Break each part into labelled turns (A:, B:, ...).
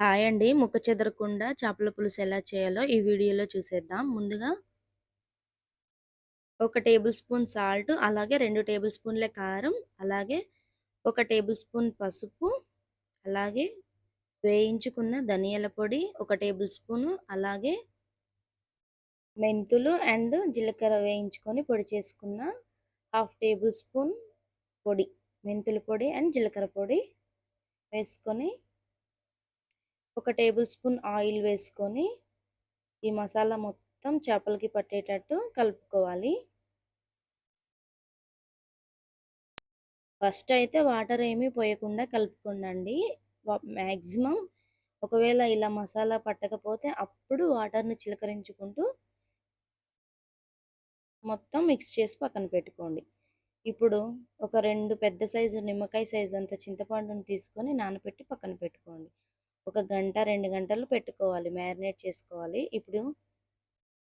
A: Hi అండి. ముక్క చెదరకుండా చేపల పులుసు ఎలా చేయాలో ఈ వీడియోలో చూసేద్దాం. ముందుగా ఒక టేబుల్ స్పూన్ సాల్ట్ అలాగే రెండు టేబుల్ స్పూన్ల కారం అలాగే ఒక టేబుల్ స్పూన్ పసుపు అలాగే వేయించుకున్న ధనియాల పొడి ఒక టేబుల్ స్పూను అలాగే మెంతులు అండ్ జీలకర్ర వేయించుకొని పొడి చేసుకున్న హాఫ్ టేబుల్ స్పూన్ పొడి మెంతుల పొడి అండ్ జీలకర్ర పొడి వేసుకొని ఒక టేబుల్ స్పూన్ ఆయిల్ వేసుకొని ఈ మసాలా మొత్తం చేపలకి పట్టేటట్టు కలుపుకోవాలి. ఫస్ట్ అయితే వాటర్ ఏమీ పోయకుండా కలుపుకోండి మ్యాక్సిమం ఒకవేళ ఇలా మసాలా పట్టకపోతే అప్పుడు వాటర్ని చిలకరించుకుంటూ మొత్తం మిక్స్ చేసి పక్కన పెట్టుకోండి. ఇప్పుడు ఒక రెండు పెద్ద సైజు నిమ్మకాయ సైజు అంత చింతపండుని తీసుకొని నానబెట్టి పక్కన పెట్టుకోండి. ఒక గంట రెండు గంటలు పెట్టుకోవాలి. మ్యారినేట్ చేసుకోవాలి. ఇప్పుడు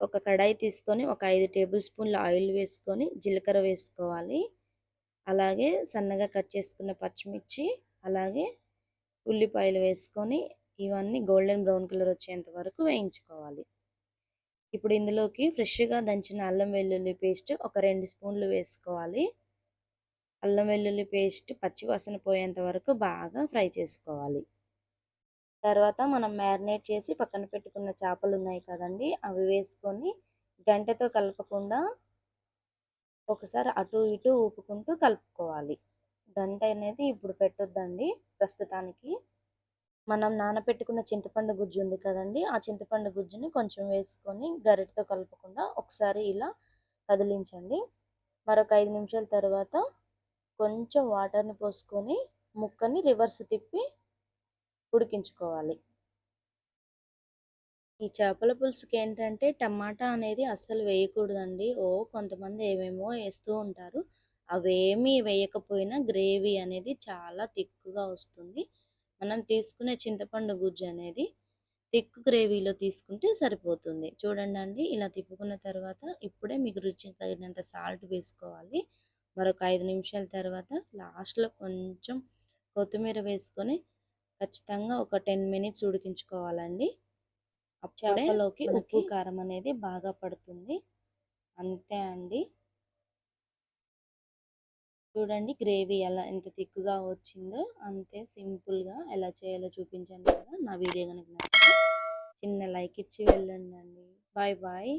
A: ఒక కడాయి తీసుకొని ఒక ఐదు టేబుల్ స్పూన్ల ఆయిల్ వేసుకొని జీలకర్ర వేసుకోవాలి. అలాగే సన్నగా కట్ చేసుకున్న పచ్చిమిర్చి అలాగే ఉల్లిపాయలు వేసుకొని ఇవన్నీ గోల్డెన్ బ్రౌన్ కలర్ వచ్చేంత వరకు వేయించుకోవాలి. ఇప్పుడు ఇందులోకి ఫ్రెష్గా దంచిన అల్లం వెల్లుల్లి పేస్ట్ ఒక రెండు స్పూన్లు వేసుకోవాలి. అల్లం వెల్లుల్లి పేస్ట్ పచ్చివాసన పోయేంత వరకు బాగా ఫ్రై చేసుకోవాలి. తర్వాత మనం మ్యారినేట్ చేసి పక్కన పెట్టుకున్న చేపలు ఉన్నాయి కదండి అవి వేసుకొని గంటతో కలపకుండా ఒకసారి అటు ఇటు ఊపుకుంటూ కలుపుకోవాలి. గంట అనేది ఇప్పుడు పెట్టొద్దండి. ప్రస్తుతానికి మనం నానపెట్టుకున్న చింతపండు గుజ్జు ఉంది కదండి ఆ చింతపండు గుజ్జుని కొంచెం వేసుకొని గరిటతో కలపకుండా ఒకసారి ఇలా కదిలించండి. మరొక ఐదు నిమిషాల తర్వాత కొంచెం వాటర్ని పోసుకొని ముక్కని రివర్స్ తిప్పి ఉడికించుకోవాలి. ఈ చేపల పులుసుకి ఏంటంటే టమాటా అనేది అస్సలు వేయకూడదండి. ఓ కొంతమంది ఏమేమో వేస్తూ ఉంటారు. అవేమీ వేయకపోయినా గ్రేవీ అనేది చాలా తిక్కుగా వస్తుంది. మనం తీసుకునే చింతపండు గుజ్జు అనేది తిక్కు గ్రేవీలో తీసుకుంటే సరిపోతుంది. చూడండి అండి ఇలా తిప్పుకున్న తర్వాత ఇప్పుడే మీకు రుచి తగినంత సాల్ట్ వేసుకోవాలి. మరొక ఐదు నిమిషాల తర్వాత లాస్ట్లో కొంచెం కొత్తిమీర వేసుకొని ఖచ్చితంగా ఒక టెన్ మినిట్స్ ఉడికించుకోవాలండి. చేపలోకి ఉప్పు కారం అనేది బాగా పడుతుంది. అంతే అండి. చూడండి గ్రేవీ ఎలా ఎంత థిక్గా వచ్చిందో అంతే సింపుల్గా ఎలా చేయాలో చూపించాను కదా నా వీడియో కనుక నచ్చితే చిన్న లైక్ ఇచ్చి వెళ్ళండి అండి బాయ్ బాయ్.